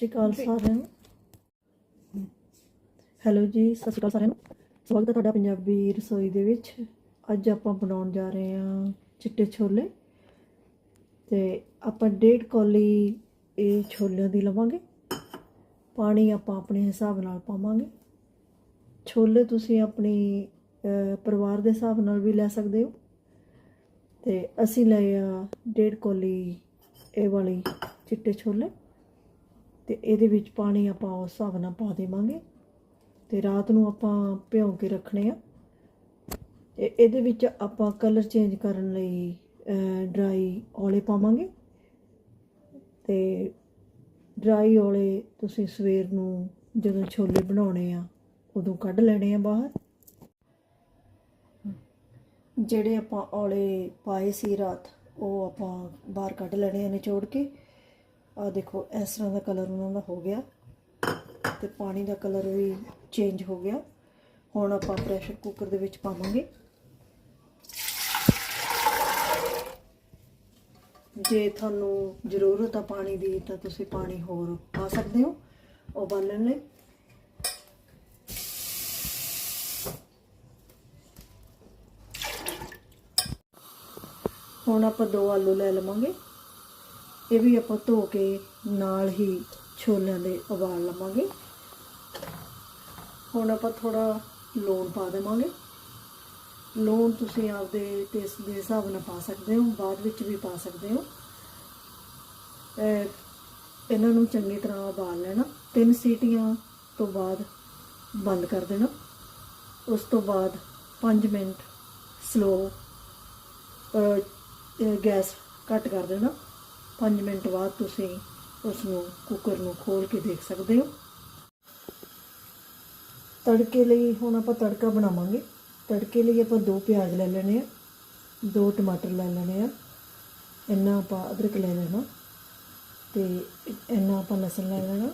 ਸ਼੍ਰੀ ਅਕਾਲ ਸਾਰਿਆਂ ਨੂੰ। ਹੈਲੋ ਜੀ, ਸਤਿ ਸ਼੍ਰੀ ਅਕਾਲ ਸਾਰਿਆਂ ਨੂੰ। ਸਵਾਗਤ ਹੈ ਤੁਹਾਡਾ ਪੰਜਾਬੀ ਰਸੋਈ ਦੇ ਵਿੱਚ। ਅੱਜ ਆਪਾਂ ਬਣਾਉਣ ਜਾ ਰਹੇ ਹਾਂ ਚਿੱਟੇ ਛੋਲੇ। ਤੇ ਆਪਾਂ ਡੇਢ ਕੌਲੀ ਇਹ ਛੋਲਿਆਂ ਦੀ ਲਵਾਂਗੇ। ਪਾਣੀ ਆਪਾਂ ਆਪਣੇ ਹਿਸਾਬ ਨਾਲ ਪਾਵਾਂਗੇ। ਛੋਲੇ ਤੁਸੀਂ ਆਪਣੀ ਪਰਿਵਾਰ ਦੇ ਹਿਸਾਬ ਨਾਲ ਵੀ ਲੈ ਸਕਦੇ ਹੋ। ਤੇ ਅਸੀਂ ਲਏ ਆ ਡੇਢ ਕੌਲੀ ਇਹ ਵਾਲੀ ਚਿੱਟੇ ਛੋਲੇ। ਤੇ ਇਹਦੇ ਵਿੱਚ ਪਾਣੀ ਆਪਾਂ ਉਸ ਹਿਸਾਬ ਨਾਲ ਪਾ ਦੇਵਾਂਗੇ ਤੇ ਰਾਤ ਨੂੰ ਆਪਾਂ ਭਿਉਂ ਕੇ ਰੱਖਣੇ ਆ। ਤੇ ਇਹਦੇ ਵਿੱਚ ਆਪਾਂ ਕਲਰ ਚੇਂਜ ਕਰਨ ਲਈ ਡਰਾਈ ਔਲੇ ਪਾਵਾਂਗੇ। ਤੇ ਡਰਾਈ ਔਲੇ ਤੁਸੀਂ ਸਵੇਰ ਨੂੰ ਜਦੋਂ ਛੋਲੇ ਬਣਾਉਣੇ ਆ, ਉਦੋਂ ਕੱਢ ਲੈਣੇ ਆ ਬਾਹਰ। ਜਿਹੜੇ ਆਪਾਂ ਔਲੇ ਪਾਏ ਸੀ ਰਾਤ, ਉਹ ਆਪਾਂ ਬਾਹਰ ਕੱਢ ਲੈਣੇ ਆ ਨਿਚੋੜ ਕੇ। ਆ ਦੇਖੋ, ਇਸ ਤਰ੍ਹਾਂ ਦਾ ਕਲਰ ਉਹਨਾਂ ਦਾ ਹੋ ਗਿਆ ਤੇ ਪਾਣੀ ਦਾ ਕਲਰ ਵੀ ਚੇਂਜ ਹੋ ਗਿਆ। ਹੁਣ ਆਪਾਂ ਪ੍ਰੈਸ਼ਰ ਕੁੱਕਰ ਦੇ ਵਿੱਚ ਪਾਵਾਂਗੇ। ਜੇ ਤੁਹਾਨੂੰ ਜ਼ਰੂਰਤ ਆ ਪਾਣੀ ਦੀ, ਤਾਂ ਤੁਸੀਂ ਪਾਣੀ ਹੋਰ ਪਾ ਸਕਦੇ ਹੋ ਉਬਾਲਣ ਲਈ। ਹੁਣ ਆਪਾਂ ਦੋ ਆਲੂ ਲੈ ਲਵਾਂਗੇ। ਇਹ ਵੀ ਆਪਾਂ ਧੋ ਕੇ ਨਾਲ ਹੀ ਛੋਲਿਆਂ ਦੇ ਉਬਾਲ ਲਵਾਂਗੇ। ਹੁਣ ਆਪਾਂ ਥੋੜਾ ਲੂਣ ਪਾ ਦੇਵਾਂਗੇ। ਲੂਣ ਤੁਸੀਂ ਆਪਦੇ ਟੇਸਟ ਦੇ ਹਿਸਾਬ ਨਾਲ ਪਾ ਸਕਦੇ ਹੋ, ਬਾਅਦ ਵਿੱਚ ਵੀ ਪਾ ਸਕਦੇ ਹੋ। ਇਹਨਾਂ ਨੂੰ ਚੰਗੀ ਤਰ੍ਹਾਂ ਉਬਾਲ ਲੈਣਾ। ਤਿੰਨ ਸੀਟੀਆਂ ਤੋਂ ਬਾਅਦ ਬੰਦ ਕਰ ਦੇਣਾ। ਉਸ ਤੋਂ ਬਾਅਦ 5 ਮਿੰਟ ਸਲੋ ਗੈਸ ਘੱਟ ਕਰ ਦੇਣਾ। 5 ਮਿੰਟ ਬਾਅਦ ਤੁਸੀਂ ਉਸ ਨੂੰ ਕੁੱਕਰ ਨੂੰ ਖੋਲ ਕੇ ਦੇਖ ਸਕਦੇ ਹੋ। ਤੜਕੇ ਲਈ ਹੁਣ ਆਪਾਂ ਤੜਕਾ ਬਣਾਵਾਂਗੇ। ਤੜਕੇ ਲਈ ਆਪਾਂ ਦੋ ਪਿਆਜ਼ ਲੈ ਲੈਣੇ ਆ, ਦੋ ਟਮਾਟਰ ਲੈ ਲੈਣੇ ਆ। ਇੰਨਾ ਆਪਾਂ ਅਦਰਕ ਲੈ ਲੈਣਾ ਤੇ ਇੰਨਾ ਆਪਾਂ ਲਸਣ ਲੈ ਲੈਣਾ।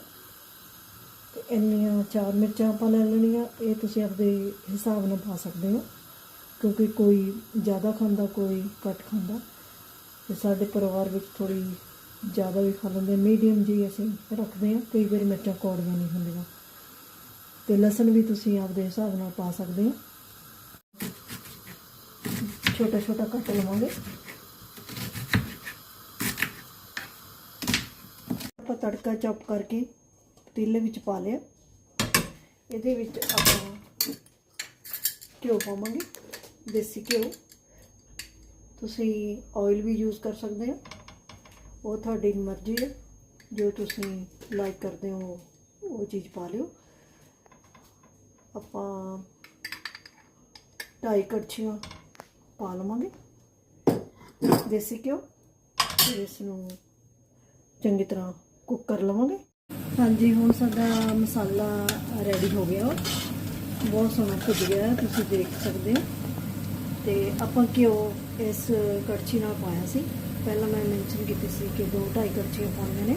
ਤੇ ਇੰਨੀਆਂ ਚਾਰ ਮਿਰਚਾਂ ਆਪਾਂ ਲੈ ਲੈਣੀਆਂ, ਇਹ ਤੁਸੀਂ ਆਪਣੇ ਹਿਸਾਬ ਨਾਲ ਪਾ ਸਕਦੇ ਹੋ। ਕਿਉਂਕਿ ਕੋਈ ਜ਼ਿਆਦਾ ਖਾਂਦਾ, ਕੋਈ ਘੱਟ ਖਾਂਦਾ। ਤੇ ਸਾਡੇ ਪਰਿਵਾਰ ਵਿੱਚ ਥੋੜੀ ਜ਼ਿਆਦਾ ਵੀ ਖਾ ਲੈਂਦੇ ਮੀਡੀਅਮ ਜੀ ਅਸੀਂ ਰੱਖਦੇ ਹਾਂ। ਕਈ ਵਾਰੀ ਮਿਰਚਾਂ ਕੌੜੀਆਂ ਨਹੀਂ ਹੁੰਦੀਆਂ। ਤੇ ਲਸਣ ਵੀ ਤੁਸੀਂ ਆਪਦੇ ਹਿਸਾਬ ਨਾਲ ਪਾ ਸਕਦੇ ਹੋ। ਛੋਟਾ ਛੋਟਾ ਕੱਟ ਲਵਾਂਗੇ। ਆਪਾਂ ਤੜਕਾ ਚੌਪ ਕਰਕੇ ਪਤੀਲੇ ਵਿੱਚ ਪਾ ਲਿਆ। ਇਹਦੇ ਵਿੱਚ ਆਪਾਂ ਘਿਓ ਪਾਵਾਂਗੇ। ਦੇਸੀ ਘਿਓ। ਤੁਸੀਂ ਆਇਲ ਵੀ ਯੂਜ਼ ਕਰ ਸਕਦੇ ਹੋ। ਉਹ ਤੁਹਾਡੀ ਮਰਜ਼ੀ ਹੈ। ਜੋ ਤੁਸੀਂ ਲਾਈਕ ਕਰਦੇ ਹੋ, ਉਹ ਚੀਜ਼ ਪਾ ਲਿਓ। ਆਪਾਂ ਢਾਈ ਕੜਛੀਆਂ ਪਾ ਲਵਾਂਗੇ। ਦੇਸੀ ਘਿਓ। ਤੇ ਇਸ ਨੂੰ ਚੰਗੀ ਤਰ੍ਹਾਂ ਕੁੱਕ ਕਰ ਲਵਾਂਗੇ। ਹਾਂਜੀ, ਹੁਣ ਸਾਡਾ ਮਸਾਲਾ ਰੈਡੀ ਹੋ ਗਿਆ। ਬਹੁਤ ਸੋਹਣਾ ਭੁੱਜ ਗਿਆ। ਤੁਸੀਂ ਦੇਖ ਸਕਦੇ ਹੋ। ਤੇ ਆਪਾਂ ਘਿਓ ਇਸ ਕੜਛੀ ਨਾਲ ਪਾਇਆ ਸੀ। ਪਹਿਲਾਂ ਮੈਂ ਮੈਂਸ਼ਨ ਕੀਤੀ ਸੀ ਕਿ ਦੋ ਢਾਈ ਕੜਛੀਆਂ ਪਾਉਣੀਆਂ ਨੇ।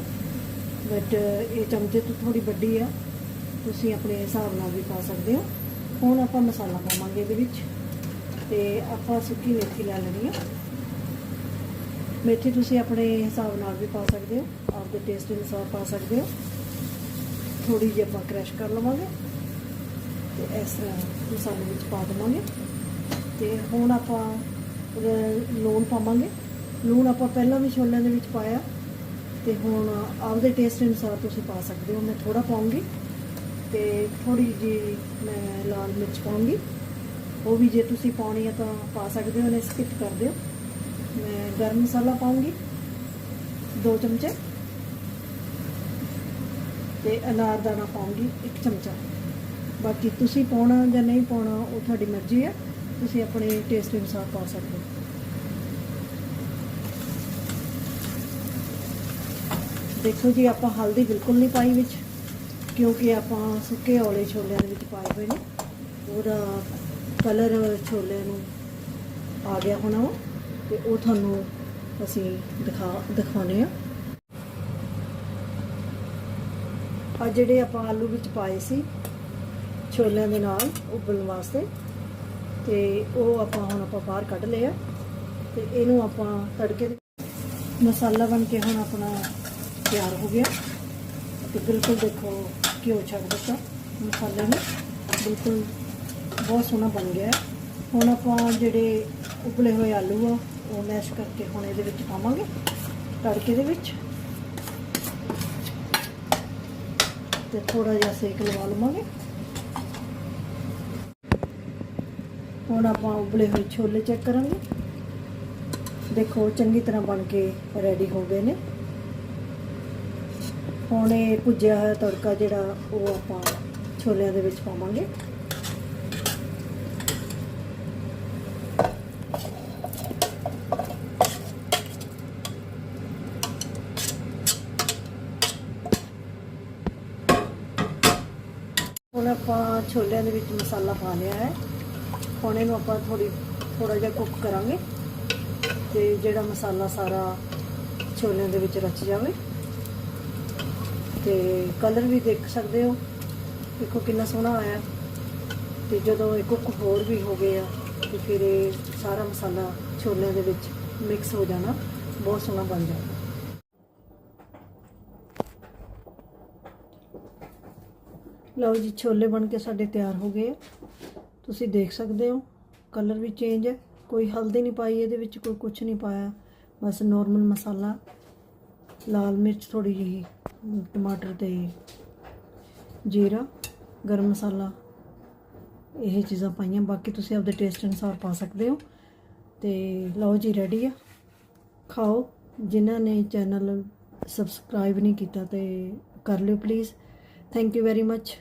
ਬਟ ਇਹ ਚਮਚੇ ਤੋਂ ਥੋੜੀ ਵੱਡੀ ਆ। ਤੁਸੀਂ ਆਪਣੇ ਹਿਸਾਬ ਨਾਲ ਵੀ ਪਾ ਸਕਦੇ ਹੋ। ਹੁਣ ਆਪਾਂ ਮਸਾਲਾ ਪਾਵਾਂਗੇ ਇਹਦੇ ਵਿੱਚ। ਤੇ ਆਪਾਂ ਸੁੱਕੀ ਮੇਥੀ ਲੈ ਲੈਣੀ ਆ। ਮੇਥੀ ਤੁਸੀਂ ਆਪਣੇ ਹਿਸਾਬ ਨਾਲ ਵੀ ਪਾ ਸਕਦੇ ਹੋ। ਆਪਦੇ ਟੇਸਟ ਅਨੁਸਾਰ ਪਾ ਸਕਦੇ ਹੋ। ਥੋੜੀ ਜਿਹੀ ਆਪਾਂ ਕ੍ਰਸ਼ ਕਰ ਲਵਾਂਗੇ। ਤੇ ਇਸ ਤਰ੍ਹਾਂ ਮਸਾਲੇ ਵਿੱਚ ਪਾ ਦੇਵਾਂਗੇ। ਤੇ ਹੁਣ ਆਪਾਂ ਲੂਣ ਪਾਵਾਂਗੇ। ਲੂਣ ਆਪਾਂ ਪਹਿਲਾਂ ਵੀ ਛੋਲਿਆਂ ਦੇ ਵਿੱਚ ਪਾਇਆ। ਤੇ ਹੁਣ ਆਪਦੇ ਟੇਸਟ ਅਨੁਸਾਰ ਤੁਸੀਂ ਪਾ ਸਕਦੇ ਹੋ। ਮੈਂ ਥੋੜਾ ਪਾਉਂਗੀ ਤੇ ਥੋੜੀ ਜੀ ਮੈਂ ਲਾਲ ਮਿਰਚ ਪਾਉਂਗੀ। ਉਹ ਵੀ ਜੇ ਤੁਸੀਂ ਪਾਉਣੀ ਹੈ ਤਾਂ ਪਾ ਸਕਦੇ ਹੋ ਨੇ ਸਕਿਪ ਕਰ ਦਿਓ ਮੈਂ ਗਰਮ ਮਸਾਲਾ ਪਾਉਂਗੀ, ਦੋ ਚਮਚੇ। ਤੇ ਅਨਾਰ ਦਾਣਾ ਪਾਉਂਗੀ, ਇੱਕ ਚਮਚਾ। ਬਾਕੀ ਤੁਸੀਂ ਪਾਉਣਾ ਜਾਂ ਨਹੀਂ ਪਾਉਣਾ, ਉਹ ਤੁਹਾਡੀ ਮਰਜ਼ੀ ਹੈ ਤੁਸੀਂ ਆਪਣੇ ਟੇਸਟ ਅਨੁਸਾਰ ਪਾ ਸਕਦੇ ਹੋ। ਦੇਖੋ ਜੀ, ਆਪਾਂ ਹਲਦੀ ਬਿਲਕੁਲ ਨਹੀਂ ਪਾਈ ਵਿੱਚ, ਕਿਉਂਕਿ ਆਪਾਂ ਸੁੱਕੇ ਔਲੇ ਛੋਲਿਆਂ ਦੇ ਵਿੱਚ ਪਾਏ ਹੋਏ ਨੇ। ਉਹਦਾ ਕਲਰ ਛੋਲਿਆਂ ਨੂੰ ਆ ਗਿਆ ਹੋਣਾ ਵਾ, ਤੇ ਉਹ ਤੁਹਾਨੂੰ ਅਸੀਂ ਦਿਖਾ ਦਿਖਾਉਣੇ ਆ ਆ ਜਿਹੜੇ ਆਪਾਂ ਆਲੂ ਵਿੱਚ ਪਾਏ ਸੀ, ਛੋਲਿਆਂ ਦੇ ਨਾਲ ਉਬਲਣ ਵਾਸਤੇ ਤੇ ਉਹ ਆਪਾਂ ਹੁਣ ਆਪਾਂ ਬਾਹਰ ਕੱਢ ਲਿਆ ਤੇ ਇਹਨੂੰ ਆਪਾਂ ਤੜਕੇ ਦੇ ਮਸਾਲਾ ਬਣ ਕੇ ਹੁਣ ਆਪਣਾ ਤਿਆਰ ਹੋ ਗਿਆ। ਤੇ ਬਿਲਕੁਲ ਦੇਖੋ ਘਿਓ ਛੱਡ ਦਿੱਤਾ ਮਸਾਲੇ ਨੂੰ। ਬਿਲਕੁਲ ਬਹੁਤ ਸੋਹਣਾ ਬਣ ਗਿਆ ਹੁਣ ਆਪਾਂ ਜਿਹੜੇ ਉਬਲੇ ਹੋਏ ਆਲੂ ਆ, ਉਹ ਮੈਸ਼ ਕਰਕੇ ਹੁਣ ਇਹਦੇ ਵਿੱਚ ਪਾਵਾਂਗੇ ਤੜਕੇ ਦੇ ਵਿੱਚ। ਤੇ ਥੋੜਾ ਜਿਹਾ ਸੇਕ ਲਵਾ ਲਵਾਂਗੇ। ਹੁਣ ਆਪਾਂ ਉਬਲੇ ਹੋਏ ਛੋਲੇ ਚੈੱਕ ਕਰਾਂਗੇ। ਦੇਖੋ, ਚੰਗੀ ਤਰ੍ਹਾਂ ਬਣ ਕੇ ਰੈਡੀ ਹੋ ਗਏ ਨੇ। ਹੁਣ ਇਹ ਭੁੱਜਿਆ ਹੋਇਆ ਤੜਕਾ ਜਿਹੜਾ, ਉਹ ਆਪਾਂ ਛੋਲਿਆਂ ਦੇ ਵਿੱਚ ਪਾਵਾਂਗੇ। ਹੁਣ ਆਪਾਂ ਛੋਲਿਆਂ ਦੇ ਵਿੱਚ ਮਸਾਲਾ ਪਾ ਲਿਆ ਹੈ। ਹੁਣ ਇਹਨੂੰ ਆਪਾਂ ਥੋੜੀ ਥੋੜਾ ਜਿਹਾ ਕੁੱਕ ਕਰਾਂਗੇ ਤੇ ਜਿਹੜਾ ਮਸਾਲਾ ਸਾਰਾ ਛੋਲਿਆਂ ਦੇ ਵਿੱਚ ਰਚ ਜਾਵੇ। ਤੇ ਕਲਰ ਵੀ ਦੇਖ ਸਕਦੇ ਹੋ, ਦੇਖੋ ਕਿੰਨਾ ਸੋਹਣਾ ਆਇਆ। ਤੇ ਜਦੋਂ ਇਹ ਕੁੱਕ ਹੋਰ ਵੀ ਹੋ ਗਏ ਆ, ਤੇ ਫਿਰ ਇਹ ਸਾਰਾ ਮਸਾਲਾ ਛੋਲਿਆਂ ਦੇ ਵਿੱਚ ਮਿਕਸ ਹੋ ਜਾਣਾ, ਬਹੁਤ ਸੋਹਣਾ ਬਣ ਜਾਣਾ। ਲਓ ਜੀ, ਛੋਲੇ ਬਣ ਕੇ ਸਾਡੇ ਤਿਆਰ ਹੋ ਗਏ ਆ। ਤੁਸੀਂ ਦੇਖ ਸਕਦੇ ਹੋ ਕਲਰ ਵੀ ਚੇਂਜ ਹੈ। ਕੋਈ ਹਲਦੀ ਨਹੀਂ ਪਾਈ, ਇਹਦੇ ਵਿੱਚ ਕੋਈ ਕੁਝ ਨਹੀਂ ਪਾਇਆ। ਬਸ ਨਾਰਮਲ ਮਸਾਲਾ, ਲਾਲ ਮਿਰਚ ਥੋੜੀ ਜਿਹੀ, ਟਮਾਟਰ ਤੇ ਜੀਰਾ, ਗਰਮ ਮਸਾਲਾ, ਇਹ ਚੀਜ਼ਾਂ ਪਾਈਆਂ। ਬਾਕੀ ਤੁਸੀਂ ਆਪਦੇ ਟੇਸਟ ਅਨੁਸਾਰ ਪਾ ਸਕਦੇ ਹੋ। ਤੇ ਲਓ ਜੀ ਰੈਡੀ ਆ। ਖਾਓ। ਜਿਨ੍ਹਾਂ ਨੇ ਚੈਨਲ ਸਬਸਕ੍ਰਾਈਬ ਨਹੀਂ ਕੀਤਾ ਤੇ ਕਰ ਲਿਓ please thank you very much